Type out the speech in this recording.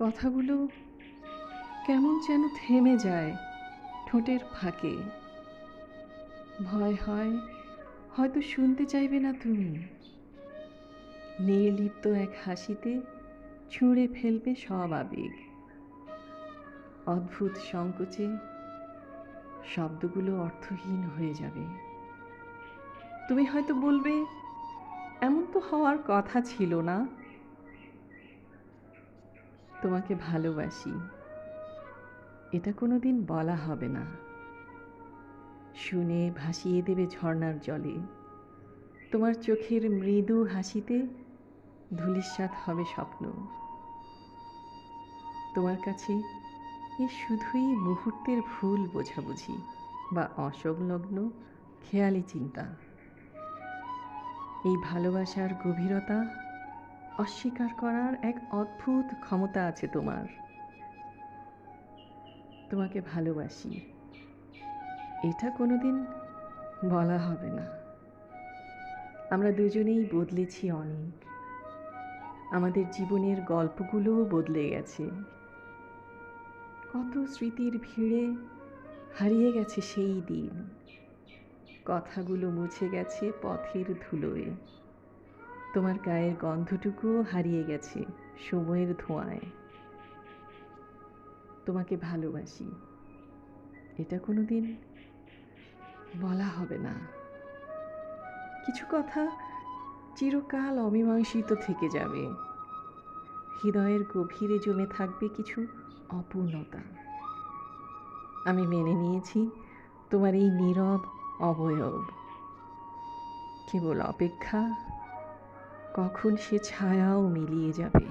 কথাগুলো কেমন যেন থেমে যায় ঠোঁটের ফাঁকে। ভয় হয়, হয়তো শুনতে চাইবে না তুমি। নির্লিপ্ত এক হাসিতে ছুঁড়ে ফেলবে সব আবেগ। অদ্ভুত সংকোচে শব্দগুলো অর্থহীন হয়ে যাবে। তুমি হয়তো বলবে, এমন তো হওয়ার কথা ছিল না। তোমাকে ভালোবাসি। এটা কোনো দিন বলা হবে না। শুনে ভাসিয়ে দেবে ঝর্নার জলে। তোমার চোখের মৃদু হাসিতে ধূলিসাৎ হবে স্বপ্ন। তোমার কাছে এ শুধুই মুহূর্তের ভুল বোঝাবুঝি বা অসংলগ্ন খেয়ালি চিন্তা। এই ভালোবাসার গভীরতা অস্বীকার করার এক অদ্ভুত ক্ষমতা আছে তোমার। তোমাকে ভালোবাসি। এটা কোনোদিন বলা হবে না। আমরা দুজনেই বদলেছি অনেক। আমাদের জীবনের গল্পগুলোও বদলে গেছে। কত স্মৃতির ভিড়ে হারিয়ে গেছে সেই দিন। কথাগুলো মুছে গেছে পথের ধুলোয়। তোমার গায়ের গন্ধটুকুও হারিয়ে গেছে সময়ের ধোঁয়ায়। তোমাকে ভালোবাসি। এটা কোনো দিন বলা হবে না। কিছু কথা চিরকাল অমীমাংসিত থেকে যাবে। হৃদয়ের গভীরে জমে থাকবে কিছু অপূর্ণতা। আমি মেনে নিয়েছি তোমার এই নীরব অবয়ব। কেবল অপেক্ষা কখন সে ছায়াও মিলিয়ে যাবে।